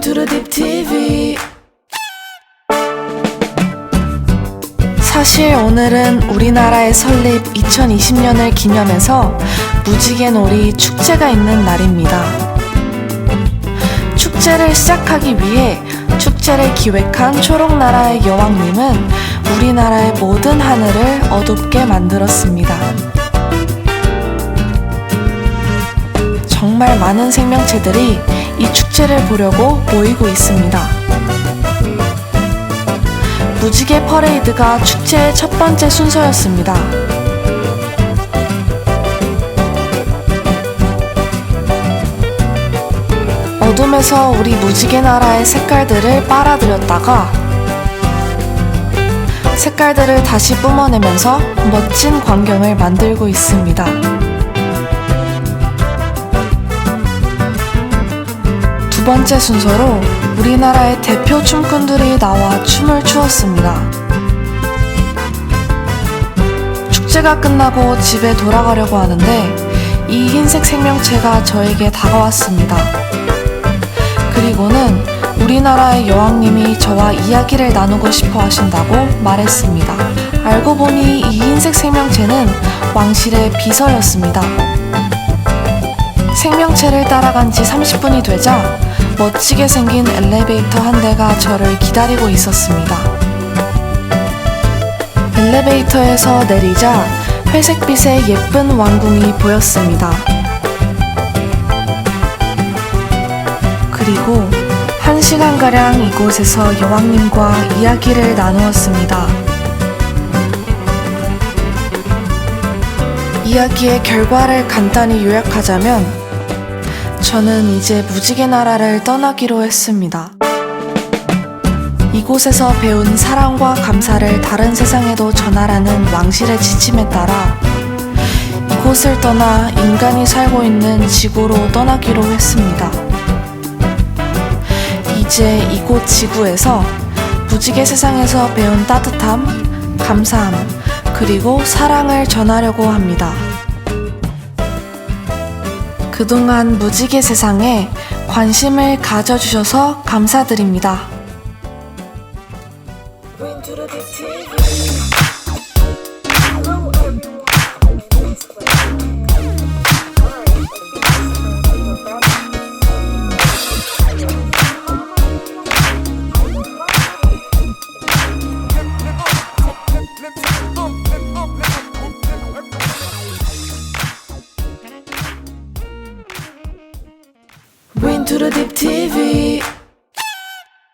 윈투르딥 TV 사실 오늘은 우리나라의 설립 2020년을 기념해서 무지개놀이 축제가 있는 날입니다. 축제를 시작하기 위해 축제를 기획한 초록나라의 여왕님은 우리나라의 모든 하늘을 어둡게 만들었습니다. 정말 많은 생명체들이 이 축제를 보려고 모이고 있습니다. 무지개 퍼레이드가 축제의 첫 번째 순서였습니다. 어둠에서 우리 무지개 나라의 색깔들을 빨아들였다가 색깔들을 다시 뿜어내면서 멋진 광경을 만들고 있습니다. 두 번째 순서로 우리나라의 대표 춤꾼들이 나와 춤을 추었습니다. 축제가 끝나고 집에 돌아가려고 하는데 이 흰색 생명체가 저에게 다가왔습니다. 그리고는 우리나라의 여왕님이 저와 이야기를 나누고 싶어 하신다고 말했습니다. 알고 보니 이 흰색 생명체는 왕실의 비서였습니다. 생명체를 따라간 지 30분이 되자 멋지게 생긴 엘리베이터 한 대가 저를 기다리고 있었습니다. 엘리베이터에서 내리자 회색빛의 예쁜 왕궁이 보였습니다. 그리고 한 시간가량 이곳에서 여왕님과 이야기를 나누었습니다. 이야기의 결과를 간단히 요약하자면 저는 이제 무지개 나라를 떠나기로 했습니다. 이곳에서 배운 사랑과 감사를 다른 세상에도 전하라는 왕실의 지침에 따라 이곳을 떠나 인간이 살고 있는 지구로 떠나기로 했습니다. 이제 이곳 지구에서 무지개 세상에서 배운 따뜻함, 감사함, 그리고 사랑을 전하려고 합니다. 그동안 무지개 세상에 관심을 가져주셔서 감사드립니다. To the Deep TV.